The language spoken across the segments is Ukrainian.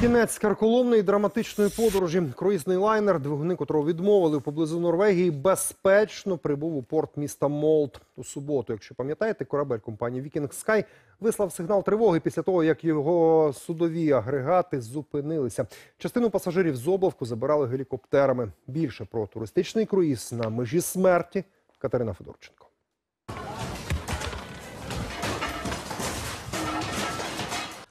Кінець карколомної драматичної подорожі. Круїзний лайнер, двигуни котрого відмовили поблизу Норвегії, безпечно прибув у порт міста Молт у суботу. Якщо пам'ятаєте, корабель компанії Viking Sky вислав сигнал тривоги після того, як його судові агрегати зупинилися. Частину пасажирів з облавку забирали гелікоптерами. Більше про туристичний круїз на межі смерті Катерина Федорченко.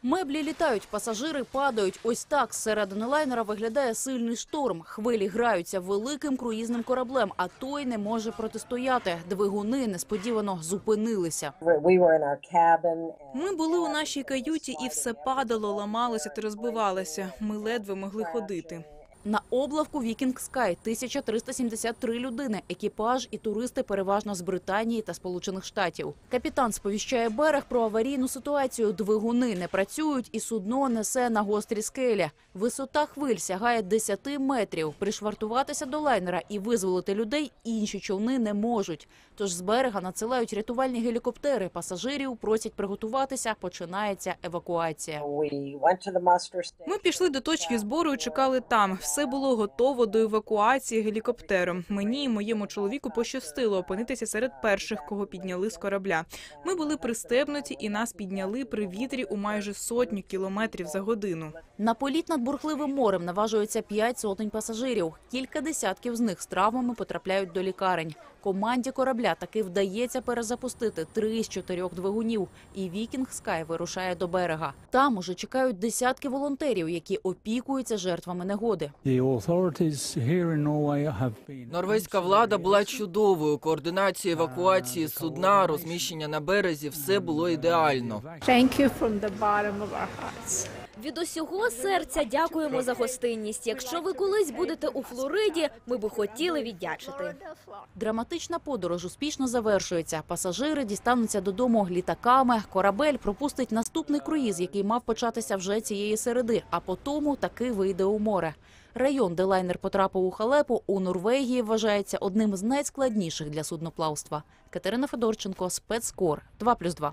Меблі літають, пасажири падають. Ось так зсередини лайнера виглядає сильний шторм. Хвилі граються великим круїзним кораблем, а той не може протистояти. Двигуни несподівано зупинилися. Ми були у нашій каюті, і все падало, ламалося та розбивалося. Ми ледве могли ходити. На облавку Viking Sky 1373 людини, екіпаж і туристи переважно з Британії та Сполучених Штатів. Капітан сповіщає берег про аварійну ситуацію. Двигуни не працюють, і судно несе на гострі скелі. Висота хвиль сягає 10 метрів. Пришвартуватися до лайнера і визволити людей інші човни не можуть. Тож з берега надсилають рятувальні гелікоптери. Пасажирів просять приготуватися. Починається евакуація. Ми пішли до точки збору і чекали там. Все було готово до евакуації гелікоптером. Мені і моєму чоловіку пощастило опинитися серед перших, кого підняли з корабля. Ми були пристебнуті і нас підняли при вітрі у майже сотню кілометрів за годину. На політ над бурхливим морем наважується п'ять сотень пасажирів. Кілька десятків з них з травмами потрапляють до лікарень. Команді корабля таки вдається перезапустити три з чотирьох двигунів, і Вікінг Скай вирушає до берега. Там уже чекають десятки волонтерів, які опікуються жертвами негоди. Норвезька влада була чудовою. Координація евакуації судна, розміщення на березі все було ідеально. Thank you from the bottom of our hearts. Від усього серця дякуємо за гостинність. Якщо ви колись будете у Флориді, ми би хотіли віддячити. Драматична подорож успішно завершується. Пасажири дістануться додому літаками. Корабель пропустить наступний круїз, який мав початися вже цієї середи, а потому таки вийде у море. Район, де лайнер потрапив у халепу, у Норвегії вважається одним з найскладніших для судноплавства. Катерина Федорченко, спецкор 2+,2.